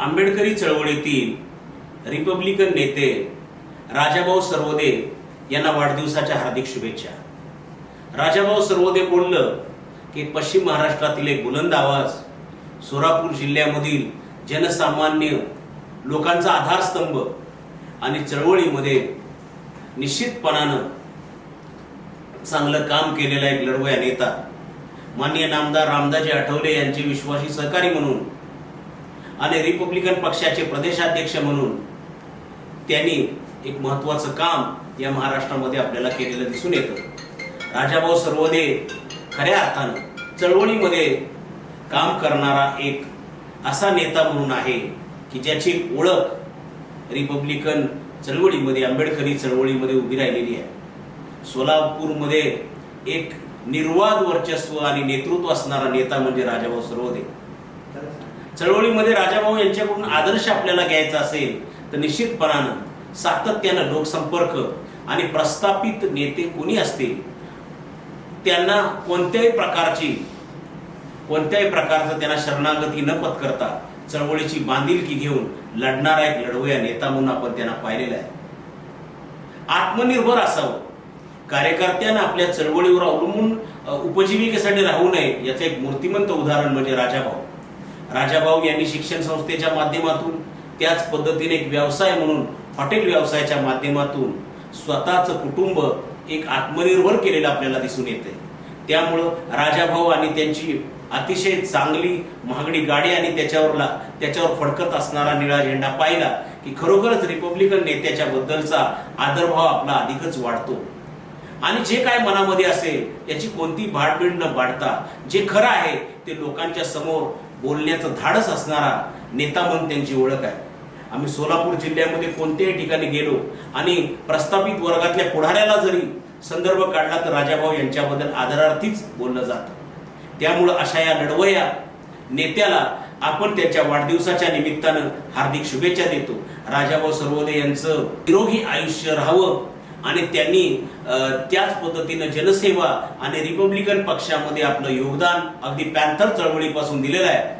आंबेडकरी चळवळीतील रिपब्लिकन नेते राजाभाऊ सर्वोदे यांना वाढदिवसाच्या हार्दिक शुभेच्छा. राजाभाऊ सर्वोदे बोललं की पश्चिम महाराष्ट्रातील एक बुलंद आवाज सोलापूर जिल्ह्यामधील जनसामान्य लोकांचा आधारस्तंभ आणि चळवळीमध्ये निश्चितपणानं चांगलं काम केलेला एक लढवया नेता माननीय नामदार रामदाजी आठवले यांचे विश्वासी सहकारी म्हणून आणि रिपब्लिकन पक्षाचे प्रदेशाध्यक्ष म्हणून त्यांनी एक महत्वाचं काम या महाराष्ट्रामध्ये आपल्याला केलेलं दिसून येतं. राजाभाऊ सर्वदे खऱ्या अर्थानं चळवळीमध्ये काम करणारा एक असा नेता म्हणून आहे की ज्याची ओळख रिपब्लिकन चळवळीमध्ये आंबेडकरी चळवळीमध्ये उभी राहिलेली आहे. सोलापूरमध्ये एक निर्वाद वर्चस्व आणि नेतृत्व असणारा नेता म्हणजे राजाभाऊ सर्वदे चळवळीमध्ये राजाभाऊ यांच्याकडून आदर्श आपल्याला घ्यायचा असेल तर निश्चितपणानं सातत्यानं लोकसंपर्क आणि प्रस्थापित नेते कोणी असतील त्यांना कोणत्याही प्रकारची कोणत्याही प्रकारचं त्यांना शरणागती न पत्करता चळवळीची बांधिलकी घेऊन लढणारा एक लढवया नेता म्हणून आपण त्यांना पाहिलेला आहे. आत्मनिर्भर असावं. कार्यकर्त्यांना आपल्या चळवळीवर अवलंबून उपजीविकेसाठी राहू नये याचं एक मूर्तिमंत उदाहरण म्हणजे राजाभाऊ. राजाभाऊ यांनी शिक्षण संस्थेच्या माध्यमातून त्याच पद्धतीने एक व्यवसाय म्हणून हॉटेल व्यवसायाच्या माध्यमातून स्वतःचं कुटुंब एक आत्मनिर्भर केलेलं आपल्याला दिसून येते त्यामुळं राजाभाऊ आणि त्यांची अतिशय चांगली महागडी गाडी आणि त्याच्यावर ला- त्याच्यावर फडकत असणारा निळा झेंडा पाहिला की खरोखरच रिपब्लिकन नेत्याच्या बद्दलचा आदरभाव आपला अधिकच वाढतो. आणि जे काय मनामध्ये असेल याची कोणती भाडबीड न वाढता जे खरं आहे ते लोकांच्या समोर बोलण्याचं धाडस असणारा नेता म्हणून त्यांची ओळख आहे. आम्ही सोलापूर जिल्ह्यामध्ये कोणत्याही ठिकाणी गेलो आणि प्रस्थापित वर्गातल्या पुढाऱ्याला जरी संदर्भ काढला तर राजाभाऊ यांच्याबद्दल आदरार्थीच बोललं जातं. त्यामुळं अशा या लढवया नेत्याला आपण त्याच्या वाढदिवसाच्या निमित्तानं हार्दिक शुभेच्छा देतो. राजाभाऊ सर्वोदय यांचं निरोगी आयुष्य राहावं. आणि त्यांनी त्याच पद्धतीनं जनसेवा आणि रिपब्लिकन पक्षामध्ये आपलं योगदान अगदी पॅन्थर चळवळीपासून दिलेलं आहे.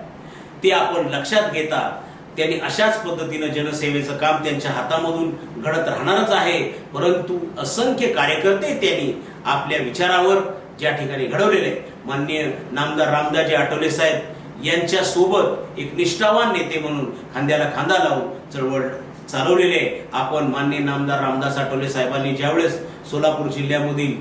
ते आपण लक्षात घेता त्यांनी अशाच पद्धतीनं जनसेवेचं काम त्यांच्या हातामधून घडत राहणारच आहे. परंतु असंख्य कार्यकर्ते त्यांनी आपल्या विचारावर ज्या ठिकाणी घडवलेले माननीय नामदार रामदाजी आठवले साहेब यांच्या सोबत एक निष्ठावान नेते म्हणून खांद्याला खांदा लावून चळवळ चालवलेले आपण माननीय नामदार रामदास आठवले साहेबांनी ज्यावेळेस सोलापूर जिल्ह्यामधील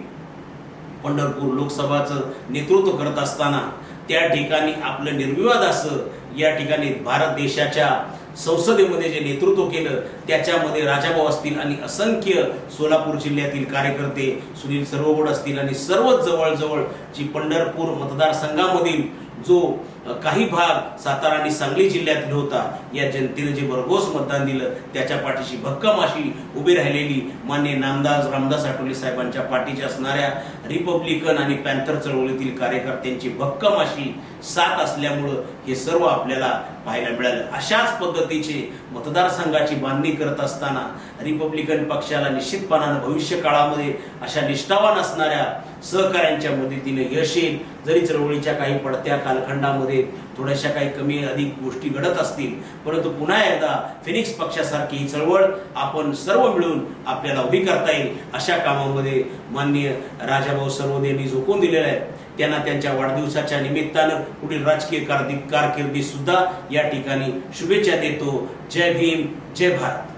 पंढरपूर लोकसभाचं नेतृत्व करत असताना त्या ठिकाणी आपलं निर्विवाद असं या ठिकाणी भारत देशाच्या संसदेमध्ये जे नेतृत्व केलं त्याच्यामध्ये राजाभाऊ असतील आणि असंख्य सोलापूर जिल्ह्यातील कार्यकर्ते सुनील सर्वगोड असतील आणि सर्वच जवळजवळ जी पंढरपूर मतदारसंघामधील जो काही भाग सातारा आणि सांगली जिल्ह्यातील होता. या जनतेनं जे भरघोस मतदान दिलं त्याच्या पाठीशी भक्कम अशी उभी राहिलेली मान्य नामदास रामदास आठवले साहेबांच्या पाठीच्या असणाऱ्या रिपब्लिकन आणि पॅन्थर चळवळीतील कार्यकर्त्यांची भक्कम अशी साथ असल्यामुळं हे सर्व आपल्याला पाहायला मिळालं. अशाच पद्धतीचे मतदारसंघाची बांधणी करत असताना रिपब्लिकन पक्षाला निश्चितपणानं भविष्य काळामध्ये अशा निष्ठावान असणाऱ्या सहकाऱ्यांच्या मदतीने यश येईल. जरी चळवळीच्या काही पडत्या कालखंडामध्ये आहेत थोड्याशा काही कमी अधिक गोष्टी घडत असतील. परंतु पुन्हा एकदा फिनिक्स पक्षासारखी ही चळवळ आपण सर्व मिळून आपल्याला उभी करता येईल अशा कामामध्ये माननीय राजाभाऊ सर्वोदे यांनी झोकून दिलेलं आहे. त्यांना त्यांच्या वाढदिवसाच्या निमित्तानं पुढील राजकीय कारदी कारकिर्दी सुद्धा या ठिकाणी शुभेच्छा देतो. जय भीम जय भारत.